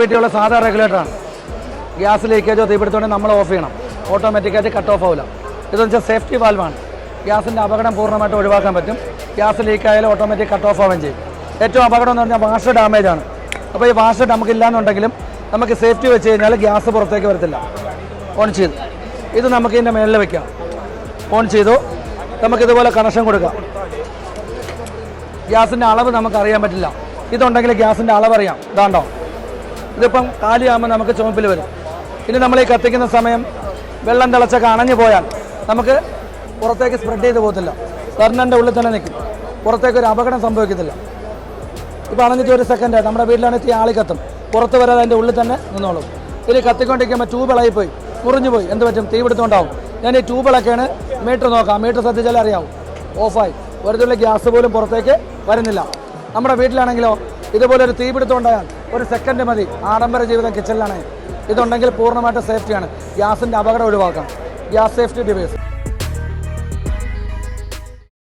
വീട്ടിലുള്ള സാധാ റെഗുലേറ്ററാണ് ഗ്യാസ് ലീക്കേജോ തീപിടുത്തോടെ നമ്മൾ ഓഫ് ചെയ്യണം. ഓട്ടോമാറ്റിക്കായിട്ട് കട്ട് ഓഫ് ആവില്ല ഇതെന്ന് വെച്ചാൽ സേഫ്റ്റി വാൽവാണ് ഗ്യാസിന്റെ അപകടം പൂർണമായിട്ട് ഒഴിവാക്കാൻ പറ്റും. ഗ്യാസ് ലീക്കായാലും ഓട്ടോമാറ്റിക് കട്ട് ഓഫ് ആവുകയും ചെയ്യും. ഏറ്റവും അപകടം എന്ന് പറഞ്ഞാൽ വാഷ് ഡാമേജ് ആണ്. അപ്പോൾ ഈ വാഷ് നമുക്ക് ഇല്ലാന്നുണ്ടെങ്കിലും നമുക്ക് സേഫ്റ്റി വെച്ച് കഴിഞ്ഞാൽ ഗ്യാസ് പുറത്തേക്ക് വരത്തില്ല. ഓൺ ചെയ്തു. ഇത് നമുക്ക് ഇതിന്റെ മേളിൽ വെക്കാം. ഓൺ ചെയ്തു. നമുക്കിതുപോലെ കണക്ഷൻ കൊടുക്കാം. ഗ്യാസിന്റെ അളവ് നമുക്കറിയാൻ പറ്റില്ല. ഇതുണ്ടെങ്കിൽ ഗ്യാസിന്റെ അളവ് അറിയാം ഇതാണ്ടോ? ഇതിപ്പം കാലിയാകുമ്പോൾ നമുക്ക് ചുമപ്പിൽ വരും. ഇനി നമ്മൾ ഈ കത്തിക്കുന്ന സമയം വെള്ളം തിളച്ചൊക്കെ അണഞ്ഞു പോയാൽ നമുക്ക് പുറത്തേക്ക് സ്പ്രെഡ് ചെയ്ത് പോകത്തില്ല. ബർണറിന്റെ ഉള്ളിൽ തന്നെ നിൽക്കും. പുറത്തേക്ക് ഒരു അപകടം സംഭവിക്കത്തില്ല. ഇപ്പോൾ അണഞ്ഞിട്ട് ഒരു സെക്കൻഡ് നമ്മുടെ വീട്ടിലാണെങ്കിൽ ഈ ആളി കത്തും. പുറത്ത് വരാതെ അതിന്റെ ഉള്ളിൽ തന്നെ നിന്നോളും. ഇനി കത്തിക്കൊണ്ടിരിക്കുമ്പോൾ ട്യൂബ് ഇളകിപ്പോയി പോയി മുറിഞ്ഞു പോയി. എന്ത് പറ്റും? തീ പിടുത്തമുണ്ടാവും. ഞാൻ ഈ ട്യൂബിളൊക്കെയാണ് മീറ്റർ നോക്കാം. മീറ്റർ ശ്രദ്ധിച്ചാലേ അറിയാവും. ഓഫായി ഒരു തുള്ളി ഗ്യാസ് പോലും പുറത്തേക്ക് വരുന്നില്ല. നമ്മുടെ വീട്ടിലാണെങ്കിലോ ഇതുപോലെ ഒരു തീ പിടുത്തം ഉണ്ടായാൽ ഒരു സെക്കൻഡ് മതി. ആഡംബര ജീവിതം കിച്ചണിലാണ് ഇതുണ്ടെങ്കിൽ പൂർണമായിട്ട് സേഫ്റ്റിയാണ് ഗ്യാസിന്റെ അപകടം ഒഴിവാക്കാം. Gas safety device